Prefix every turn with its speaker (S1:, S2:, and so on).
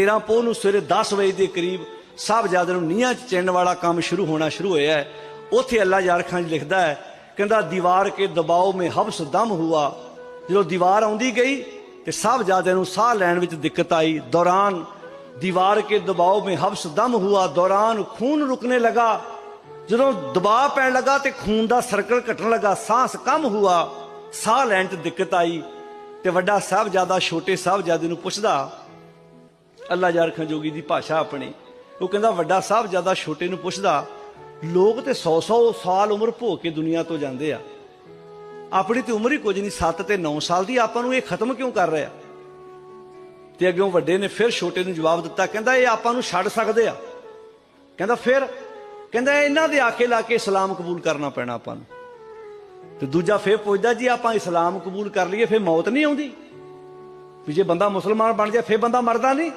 S1: 13 ਪੋਹ ਨੂੰ ਸਵੇਰੇ 10 ਵਜੇ ਦੇ ਕਰੀਬ ਸਾਹਿਬਜ਼ਾਦੇ ਨੂੰ ਨੀਹਾਂ 'ਚ ਚਿਣਨ ਵਾਲਾ ਕੰਮ ਸ਼ੁਰੂ ਹੋਣਾ ਸ਼ੁਰੂ ਹੋਇਆ ਹੈ। ਉੱਥੇ ਅੱਲਾ ਯਾਰ ਖਾਨ ਜੀ ਲਿਖਦਾ ਹੈ, ਕਹਿੰਦਾ, ਦੀਵਾਰ ਕੇ ਦਬਾਅ ਮੇ ਹਬਸ ਦਮ ਹੁਆ। ਜਦੋਂ ਦੀਵਾਰ ਆਉਂਦੀ ਗਈ ਤੇ ਸਾਹਿਬਜ਼ਾਦੇ ਨੂੰ ਸਾਹ ਲੈਣ ਵਿੱਚ ਦਿੱਕਤ ਆਈ। ਦੌਰਾਨ ਦੀਵਾਰ ਕੇ ਦਬਾਅ ਮੇ ਹਬਸ ਦਮ ਹੁਆ, ਦੌਰਾਨ ਖੂਨ ਰੁਕਨੇ ਲਗਾ। ਜਦੋਂ ਦਬਾਅ ਪੈਣ ਲੱਗਾ ਤੇ ਖੂਨ ਦਾ ਸਰਕਲ ਘਟਣ ਲੱਗਾ, ਸਾਹ ਕਮ ਹੁਆ, ਸਾਹ ਲੈਣ 'ਚ ਦਿੱਕਤ ਆਈ ਤੇ ਵੱਡਾ ਸਾਹਿਬਜ਼ਾਦਾ ਛੋਟੇ ਸਾਹਿਬਜ਼ਾਦੇ ਨੂੰ ਪੁੱਛਦਾ ਅੱਲਾ ਯਾਰ ਖਾਂ ਜੋਗੀ ਦੀ ਭਾਸ਼ਾ ਆਪਣੀ। ਉਹ ਕਹਿੰਦਾ ਵੱਡਾ ਸਾਹਿਬ ਜ਼ਿਆਦਾ ਛੋਟੇ ਨੂੰ ਪੁੱਛਦਾ, ਲੋਕ ਤੇ 100-100 ਸਾਲ ਉਮਰ ਭੋਗ ਕੇ ਦੁਨੀਆ ਤੋਂ ਜਾਂਦੇ ਆ। ਆਪਣੀ ਤੇ ਉਮਰ ਹੀ ਕੁਝ ਨਹੀਂ 7 ਤੇ 9 ਸਾਲ ਦੀ ਆਪਾਂ ਨੂੰ ਇਹ ਖਤਮ ਕਿਉਂ ਕਰ ਰਿਹਾ ਤੇ ਅੱਗੋਂ ਵੱਡੇ ਨੇ ਫਿਰ ਛੋਟੇ ਨੂੰ ਜਵਾਬ ਦਿੱਤਾ, ਕਹਿੰਦਾ ਇਹ ਆਪਾਂ ਨੂੰ ਛੱਡ ਸਕਦੇ ਆ। ਕਹਿੰਦਾ ਫਿਰ, ਕਹਿੰਦਾ ਇਹਨਾਂ ਦੇ ਆਕੇ ਲਾ ਕੇ ਇਸਲਾਮ ਕਬੂਲ ਕਰਨਾ ਪੈਣਾ ਆਪਾਂ ਨੂੰ। ਤੇ ਦੂਜਾ ਫੇਰ ਪੁੱਛਦਾ, ਜੀ ਆਪਾਂ ਇਸਲਾਮ ਕਬੂਲ ਕਰ ਲਈਏ, ਫੇਰ ਮੌਤ ਨਹੀਂ ਆਉਂਦੀ? ਵੀ ਜੇ ਬੰਦਾ ਮੁਸਲਮਾਨ ਬਣ ਜਾਏ, ਫੇਰ ਬੰਦਾ ਮਰਦਾ ਨਹੀਂ?